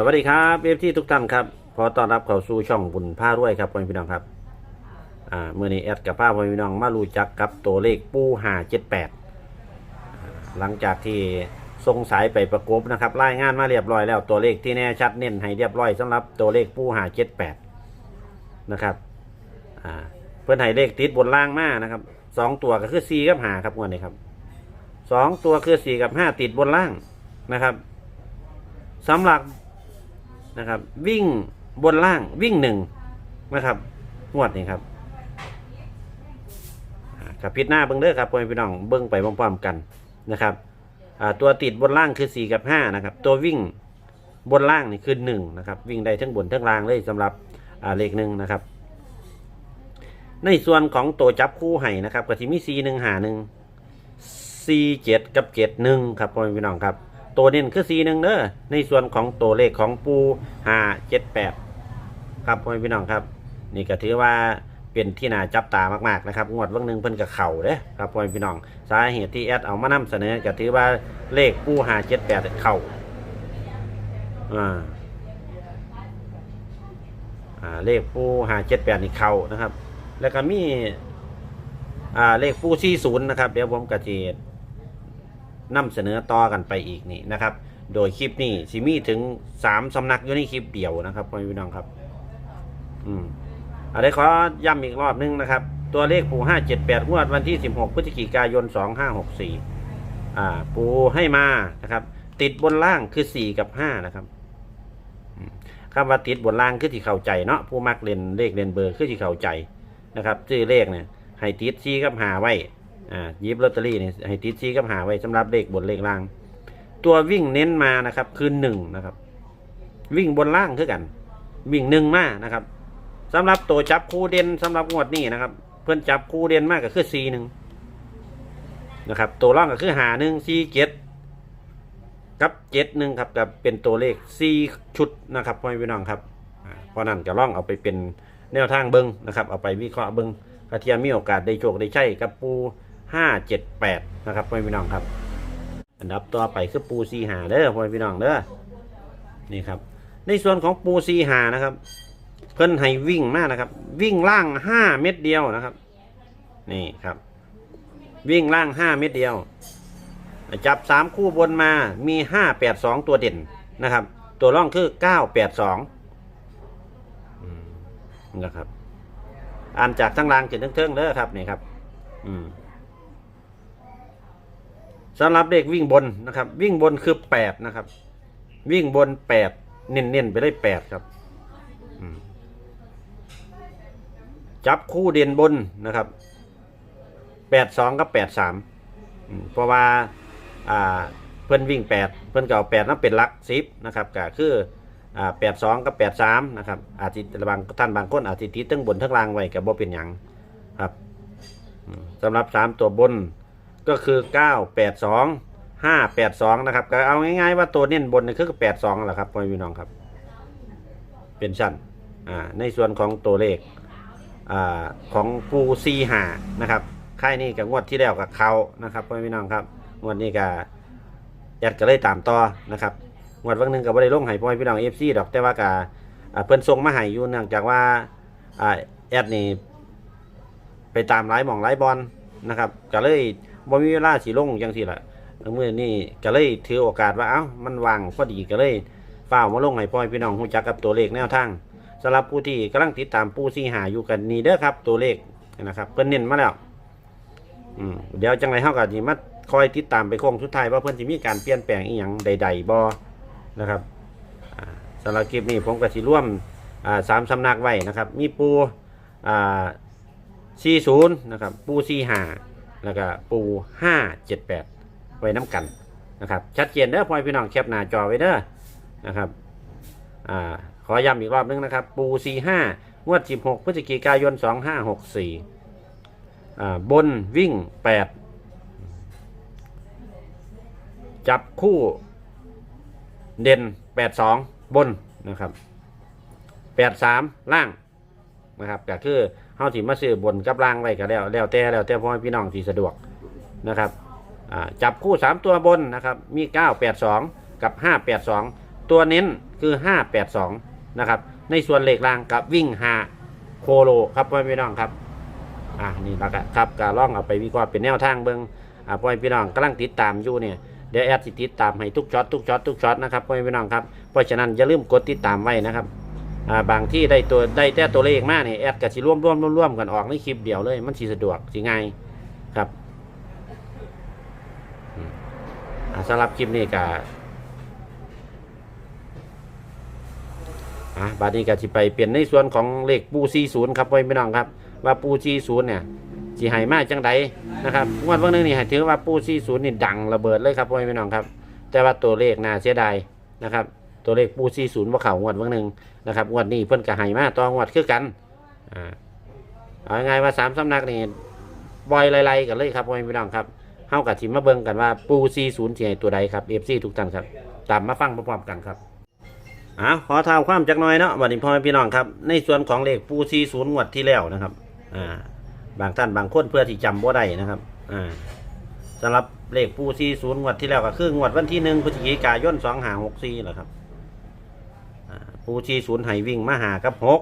สวัสดีครับเอฟที่ทุกท่านครับขอต้อนรับเข้าสู่ช่องบุญผ้ารวยครับพ่อแม่พี่น้องครับอ่าเมื่อนี้แอดกับผ้าพ่อแม่พี่น้องมารู้จักกับตัวเลขปูหาเจ็ดแปดหลังจากที่ส่งสายไปประกบนะครับรายงานมาเรียบร้อยแล้วตัวเลขที่แน่ชัดเน้นให้เรียบร้อยสำหรับตัวเลขปูหาเจ็ดแปดนะครับอ่าเพื่อนให้เลขติดบนล่างมานะครับสองตัวก็คือสี่กับห้าครับวันนี้ครับสองตัวคือสี่กับห้าติดบนล่างนะครับสำหรับ นะครับ วิ่งบนล่างวิ่งหนึ่งนะครับงวดนี้ครับกับพิษหน้าเบิ้งเด้อครับพ่อแม่พี่น้องเบิ้งไปพร้อมๆกันนะครับตัวติดบนล่างคือ 4 กับ 5 นะครับ ตัววิ่งบนล่างนี่คือ1นะครับ วิ่งได้ทั้งบนทั้งล่างเลยสำหรับเลขหนึ่งนะครับ ในส่วนของตัวจับคู่ไห้นะครับก็ที่มี C 1หา1 C 7กับ 7 1 ครับพ่อแม่พี่น้องครับ ตัวเน้นคือสีหนึ่งเด้อในส่วนของตัวเลขของปูห้าเจ็ดแปดครับพ่อแม่พี่น้องครับ นี่ก็ถือว่าเป็นที่น่าจับตามากๆนะครับ งวดวันหนึ่งเพิ่นกับเข่าเด้ครับพ่อแม่พี่น้อง สาเหตุที่แอดเอามานำเสนอก็ถือว่าเลขปูห้าเจ็ดแปดเข่าอ่าอ่าเลขปูห้าเจ็ดแปดนี่เข่านะครับ แล้วก็มี อ่า เลขปูสี่ศูนย์นะครับ เดี๋ยวผมกระเจี นำเสนอต่อกันไปอีกนี่นะครับ โดยคลิปนี้สิมีถึงสามสำนักอยู่ในคลิปเดียวนะครับพ่อพี่น้องครับ อืมอะไรขอย้ำอีกรอบนึงนะครับ ตัวเลขปูห้าเจ็ดแปดงวดวันที่สิบหกพฤศจิกายนสองห้าหกสี่อ่า ปูให้มานะครับ ติดบนล่างคือสี่กับห้านะครับคำว่าติดบนล่างคือที่เข้าใจเนาะผู้มักเล่นเลขเล่นเบอร์คือที่เข้าใจนะครับชื่อเลขเนี่ยให้ติดซีกับหาไว้ อ่ายิบลอตเตอรี่นี่ให้ติดซีกับหาไว้สำหรับเลขบนเลขล่าง ตัววิ่งเน้นมานะครับ คือหนึ่งนะครับ วิ่งบนล่างคือกัน วิ่งหนึ่งมานะครับสำหรับตัวจับคู่เด่นสำหรับงวดนี้นะครับ เพื่อนจับคู่เด่นมากก็คือซีหนึ่งนะครับตัวร่องก็คือหาหนึ่งซีเจ็ดกับเจ็ดหนึ่งครับกับเป็นตัวเลขซีชุดนะครับพ่อแม่พี่น้องครับเพราะนั้นก็ล่องเอาไปเป็นแนวทางเบิ้งนะครับ เอาไปวิเคราะห์เบิ้งกระเทียมมีโอกาสได้โชคได้ใช่กับปู ห้าเจ็ดแปดนะครับพ่อพี่น้องครับ อันดับต่อไปคือปูซีหาเด้อพ่อพี่น้องเด้อนี่ครับ ในส่วนของปูซีหานะครับ เพิ่นให้วิ่งมากนะครับ วิ่งล่างห้าเม็ดเดียวนะครับ นี่ครับ วิ่งล่างห้าเม็ดเดียว จับสามคู่บนมามีห้าแปดสองตัวเด่นนะครับ ตัวร่องคือเก้าแปดสองนะครับอ่านจากทั้งล่างจนทั้งเทิงเด้อครับนี่ครับ อืม สำหรับเด็กวิ่งบนนะครับ วิ่งบนคือแปดนะครับ วิ่งบนแปดเน้นๆไปได้แปดครับจับคู่เด่นบนนะครับแปดสองกับแปดสามเพราะว่าอ่าเพื่อนวิ่งแปดเพื่อนเก่าแปดนั่นเป็นลักสิบนะครับก็คืออ่าแปดสองกับแปดสามนะครับอาจจะบางท่านบางคนอาจจะติดทั้งบนทั้งล่างไว้กับบ่เป็นหยังครับสำหรับสามตัวบน ก็คือ 9 8 2 5 8 2 นะครับก็เอาง่ายๆว่าตัวเน้นบนนี่คือ 8 2แหละครับพ่อพี่น้องครับ เป็นชั้นอ่าในส่วนของตัวเลขอ่าของปูซีหานะครับค่ายนี้กับงวดที่แล้วกับเขานะครับพ่อพี่น้องครับงวดนี้กับยัดก็เลยตามต่อนะครับงวดวันหนึ่งกับว่าได้ลงให้พ่อพี่น้องเอฟซีดอกแต่ว่ากับอ่าเพิ่อนส่งมาให้อยู่เนื่องจากว่าอ่าแอดนี่ไปตามไลฟ์หมองไลฟ์บอลนะครับก็เลย บ่มีเวลาสิลงจังซี่ล่ะเมื่อนี้ก็เลยถือโอกาสว่าเอ้ามันว่างพอดีก็เลยฝ้าวมาลงให้พ่อพี่น้องฮู้จักกับตัวเลขแนวทางสำหรับผู้ที่กำลังติดตามผู้ซีหาอยู่กันนี่เด้อครับ ตัวเลขนะครับเพิ่นเน้นมาแล้วอืมเดี๋ยวจังไรเฮาก็สิมาคอยติดตามไปโค้งสุดท้ายว่าเพิ่นสิมีการเปลี่ยนแปลงอีหยังใด ๆบ่นะครับอ่าสำหรับคลิปนี้ผมก็สิร่วมอ่าสามสำนักไว้นะครับ มีปูอ่า40นะครับปู45 แล้วก็ปู578ไว้น้ำกันนะครับ ชัดเจนเด้อพ่อพี่น้องแคปหน้าจอไว้เด้อนะครับอ่าขอย้ำอีกรอบนึงนะครับ ปู45งวด16พฤศจิกายน2564อ่าบนวิ่ง8จับคู่เด่น82บนนะครับ83ล่างนะครับก็คือ เฮาสิมาซื้อบนกับล่างไว้ก็แล้ว แล้วแต่แล้วแต่พ่อแม่พี่น้องที่สะดวกนะครับอ่าจับคู่3ตัวบนนะครับ มี982กับ582ตัวเน้นคือห้าแปดสองนะครับ ในส่วนเหลขล่างกับวิ่งหาโคโลครับพ่อพี่น้องครับอ่านี่แล้วก็ครับก็ล่องเอาไปวิเคราะห์เป็นแนวทางเบิ้งอ่าพ่อพี่น้องกำลังติดตามอยู่เนี่ยเดี๋ยวแอดสิติดตามให้ทุกช็อตทุกช็อตทุกช็อตนะครับพ่อพี่น้องครับเพราะฉะนั้นอย่าลืมกดติดตามไว้นะครับ อ่าบางที่ได้ตัวได้แต่ตัวเลขมาเนี่แอดก็สิร่วมร่วมร่วมร่วมกันออกในคลิปเดียวเลย มันสิสะดวกสิง่ายครับอ่าสำหรับคลิปนี้ก็อะบาดนี้ก็สิไปเปลี่ยนในส่วนของเลขปู40ครับพ่อพี่น้องครับ ว่าปู40เนี่ยสิให้มาจังใดนะครับงวดวันนึงนี่ให้ถือว่าปู40นี่ดังระเบิดเลยครับพ่อพี่น้องครับ แต่ว่าตัวเลขน่าเสียดายนะครับ ตัวเลขปู40บ่าเข้างวดวันนึงนะครับงวดนี้เพิ่นก็ให้มาต่องวดคือกันอ่าเอาง่ายๆว่าสามสำนักนี่บอยไล่ๆกันเลยครับพ่อพี่น้องครับเฮากับสิมาเบิ่งกันว่าปู40สิให้ตัวใดครับ FC ทุกท่านครับ ตามมาฟังพร้อมๆกันครับอะขอท้าวความจักหน่อยเนาะบัดนี้พ่อแม่พี่น้องครับ ในส่วนของเลขปูซีศูนย์งวดที่แล้วนะครับอ่าบางท่านบางคนเพื่อที่จำบ่ได้นะครับอ่าสำหรับเลขปูซีศูนย์งวดที่แล้วก็คืองวดวันที่หนึ่งพฤศจิกายนสองหาหกสี่แหละครับ ปูซีศูนย์ให้วิ่งมาหากับหก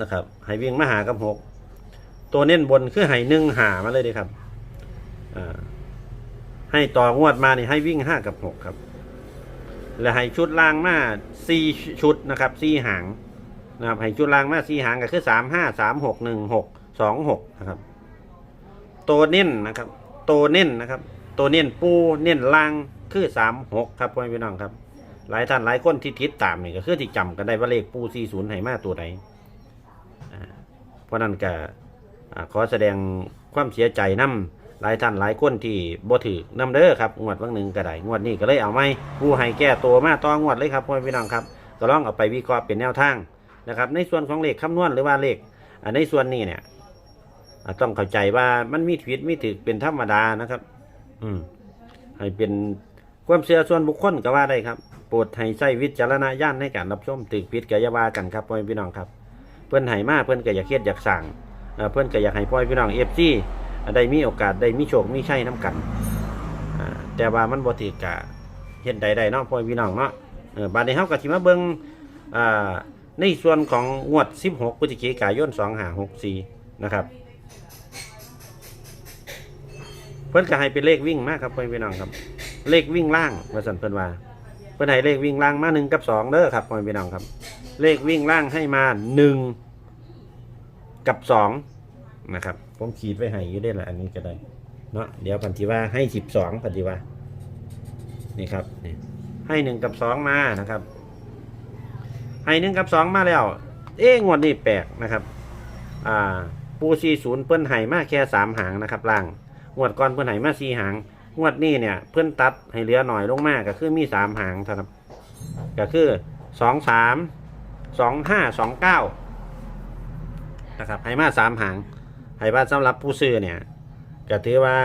นะครับให้วิ่งมาหากับหกตัวเน้นบนคือให้หนึ่งหามาเลยดีครับให้ต่องวดมานี่ให้วิ่งห้ากับหกครับ และให้ชุดล่างมาสี่ชุดนะครับสี่หางนะครับให้ชุดล่างมาสี่หางก็คือสามห้าสามหกหนึ่งหกสองหกนะครับ ตัวเน้นนะครับ ตัวเน้นนะครับ ตัวเน้นปูเน้นล่างคือสามหกครับพ่อพี่น้องครับ หลายท่านหลายคนที่ติดตามนี่ก็คือที่จำกันได้ว่าเลขปูสี่ศูนย์ให้มาตัวใดอ่าเพราะนั้นก็ขอแสดงความเสียใจนํหลายท่านหลายคนที่บ่ถือนํเด้อครับงวดวันหนึ่งก็ได้งวดนี้ก็เลยเอาไม่ผู้ให้แก้ตัวมาต่องวดเลยครับพ่อพี่น้องครับก็ลองเอาไปวิเคราะห์เป็นแนวทางนะครับ ในส่วนของเลขคำนวณหรือว่าเลขในส่วนนี้เนี่ยต้องเข้าใจว่ามันมีผิดมีถือเป็นธรรมดานะครับ อืมให้เป็นความเชื่อส่วนบุคคลก็ว่าได้ครับ โปรดให้ใช้วิจารณญาณในการรับชมถือผิดก็อย่าวากันครับพ่อแม่พี่น้องครับ เพื่อนให้มาเพื่อนก็อยากเครียดอยากสั่งเพื่อนก็อยากให้พ่อแม่พี่น้องเอฟซีได้มีโอกาสได้มีโชคมีชัยน้กันแต่ว่ามันบ่ถือกะเฮ็ดใดๆเนาะพ่อพี่น้องเนาะบาดนี้เฮาก็สิมาเบิงในส่วนของงวด 16พฤศจิกายน2564นะครับเพิ่อนก็ให้เป็นเลขวิ่งมากครับพ่อพี่น้องครับ เลขวิ่งล่างว่าซั่นเพิ่อนว่า พิ่นให้เลขวิ่งล่างมา1กับ2เด้อครับพ่อแม่พี่น้องครับ เลขวิ่งล่างให้มาหนึ่งกับสองนะครับ ผมขีดไว้ให้อยู่ได้ละอันนี้ก็ได้เนาะเดี๋ยวพันธิว่าให้สิบสองพันธิว่านี่ครับนี่ให้หนึ่งกับสองมานะครับ ให้หนึ่งกับสองมาแล้ว เอ๊งวดนี้แปลกนะครับ อ่าปูซีศูนย์เพิ่นไห้มาแค่สามหางนะครับล่างงวดก่อนเพิ่นไห้มาสี่หาง งวดนี้เนี่ย เพิ่อนตัดให้เหลือหน่อยลงมาก็คือมีสามหางเท่านั้นก็คือสองสามสองห้าสองเก้านะครับให้มาสามหางให้ว่าสำหรับผู้ซื้อเนี่ยก็ถือว่า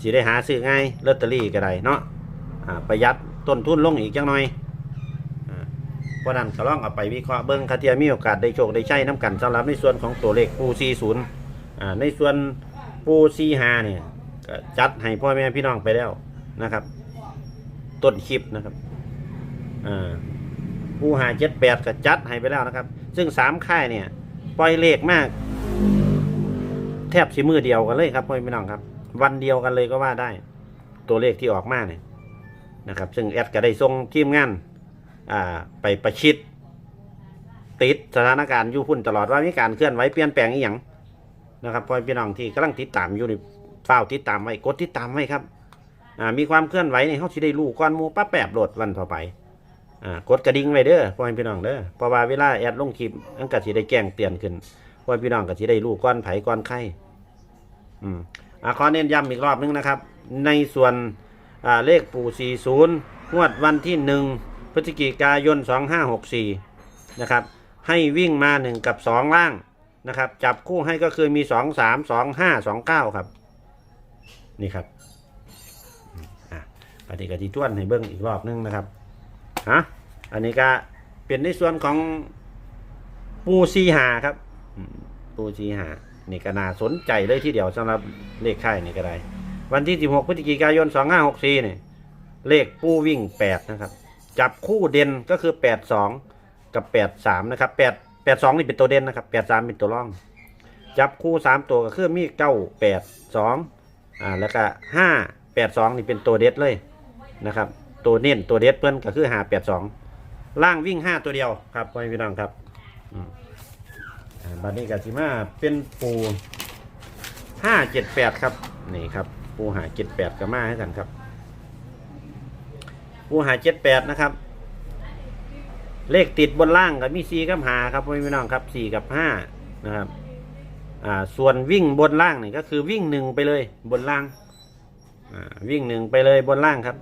สิได้หาซื้อง่ายลอตเตอรี่ก็ได้เนาะประหยัดต้นทุนลงอีกจังหน่อยเพราะนั้นก็ลองเอาไปวิเคราะห์เบิ้งคาเทียมีโอกาสได้โชคได้ใช้น้ำกันสำหรับในส่วนของตัวเลขปูซีศูนย์ในส่วนปูซีหาเนี่ย ก็จัดให้พ่อแม่พี่น้องไปแล้วนะครับ ต้นคลิปนะครับอ่าผู้หาเจ็ดแปดก็จัดให้ไปแล้วนะครับ ซึ่งสามค่ายเนี่ย ปล่อยเลขมาก แทบสิมือเดียวกันเลยครับพ่อพี่น้องครับ วันเดียวกันเลยก็ว่าได้ ตัวเลขที่ออกมาเนี่ยนะครับ ซึ่งแอดก็ได้ส่งทีมงานอ่าไปประชิดติดสถานการณ์อยู่พุ่นตลอดว่ามีการเคลื่อนไหวเปลี่ยนแปลงอีหยังนะครับพ่อพี่น้องที่กำลังติดตามอยู่นี่ เฝ้าวติดตามไว้กดติดตามไว้ครับอ่ามีความเคลื่อนไหวในเขาสิได้รู้ก้อนหมูป้าแปบโหลดวันต่อไปอ่ากดกระดิ่งไว้เด้อพ่อแม่พี่น้องเด้อเพราะว่าเวลาแอดลงคลิปอันก็สิได้แจ้งเตือนขึ้นพ่อแม่พี่น้องก็สิได้รู้ก้อนไผก้อนไข่อืมอ่าขอเน้นย้ำอีกรอบนึงนะครับ ในส่วนอ่าเลขปู่40งวดวันที่1พฤศจิกายน 2564 นะครับ ให้วิ่งมา 1 กับ 2 ล่างนะครับ จับคู่ให้ก็คือมี 2 3 2 5 2 9 ครับ นี่ครับอืมอะปฏิกติทวนให้เบิ้งอีกรอบนึงนะครับฮะอันนี้ก็เป็นในส่วนของปูซีหาครับปูซีหานี่ก็น่าสนใจเลยที่เดียวสำหรับเลขค่ายนี่ก็ได้ วันที่ 16 พฤศจิกายน 2564นี่เลขปูวิ่งแปดนะครับ จับคู่เด่นก็คือแปดสองกับแปดสามนะครับแปดแปดสองนี่เป็นตัวเด่นนะครับแปดสามเป็นตัวร่อง จับคู่สามตัวก็คือมีเก้าแปดส อ่าแล้วก็ห้าแปดสองนี่เป็นตัวเด็ดเลยนะครับ ตัวเน้นตัวเด็ดเพื่อนก็คือห้าแปดสองล่างวิ่งห้าตัวเดียวครับพ่อแม่พี่น้องครับอ่าบัดนี้กสิมาเป็นปูห้าเจ็ดแปดครับนี่ครับ ปูหาเจ็ดแปดก็มาให้กันครับ ปูหาเจ็ดแปดนะครับ เลขติดบนล่างก็มีสี่กับหาครับพ่อแม่พี่น้องครับสี่กับห้านะครับ อ่าส่วนวิ่งบนล่างนี่ก็คือวิ่งหนึ่งไปเลยบนล่างอ่าวิ่งหนึ่งไปเลยบนล่างครับ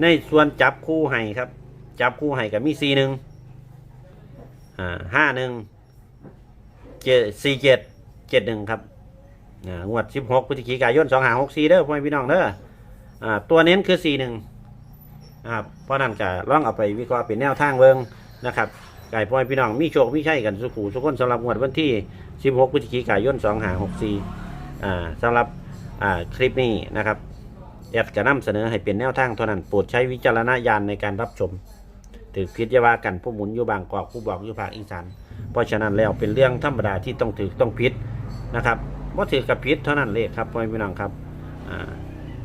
ในส่วนจับคู่ให้ครับ จับคู่ให้กับมีสี่หนึ่งอ่าห้าหนึ่งเจ็ดสี่เจ็ดเจ็ดหนึ่งครับอ่างวดสิบหกพฤศจิกายนสองหาหกสี่เด้อพ่อแม่พี่น้องเด้ออ่าตัวเน้นคือสี่หนึ่งนะครับเพราะนั้นก็ลองเอาไปวิเคราะห์เป็นแนวทางเบิงนะครับ ไก่พ่อยพี่น้องมีโชคมีชัยกันสุขูสุขคนสำหรับงวดวันที่ 16พฤศจิกายน2564อ่าสำหรับอ่าคลิปนี้นะครับแอดจะนำเสนอให้เป็นแนวทางเท่านั้นโปรดใช้วิจารณญาณในการรับชมถือพิจารณากันผู้หมุนอยู่บางกอกผู้บอกอยู่ภาคอีสานเพราะฉะนั้นแล้วเป็นเรื่องธรรมดาที่ต้องถือต้องพิษนะครับว่าถือกับพิษเท่านั้นเลยครับพ่อพี่น้องครับอ่า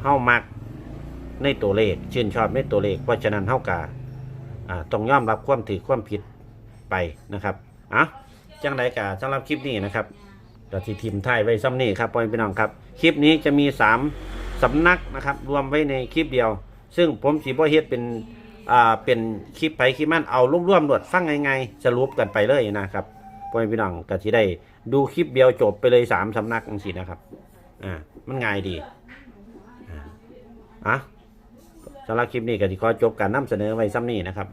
เฮามักในตัวเลขชื่นชอบในตัวเลข เพราะฉะนั้นเฮากาอ่าต้องยอมรับความถือความผิด ไปนะครับอะจังไรกาสำหรับคลิปนี้นะครับเราที่ทีมไทยไว้ซ้ำนี่ครับพ่อแม่พี่น้องครับ คลิปนี้จะมี 3 สำนักนะครับ รวมไว้ในคลิปเดียว ซึ่งผมสีบ่เฮ็ดเป็นอ่าเป็นคลิปไปคลิปมันเอาร่วมๆรวดฟังไงๆสรุปกันไปเลยนะครับพ่อแม่พี่น้องก็ที่ได้ดูคลิปเดียวจบไปเลยสามสำนักจังสีนะครับอ่ามันง่ายดีอะสำหรับคลิปนี้ก็ที่ขอจบการนำเสนอไว้ซ้ำนี้นะครับ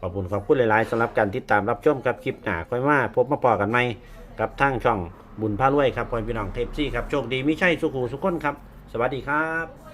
ขอบคุณขอบคุณหลายๆสำหรับการติดตามรับชมครับคลิปหน้าค่อยมาพบมาปอกันไหมกับทางช่องบุญพารวยครับพ่อพี่น้องเทปซี่ครับโชคดีไม่ใช่สุขูสุขคนครับ สวัสดีครับ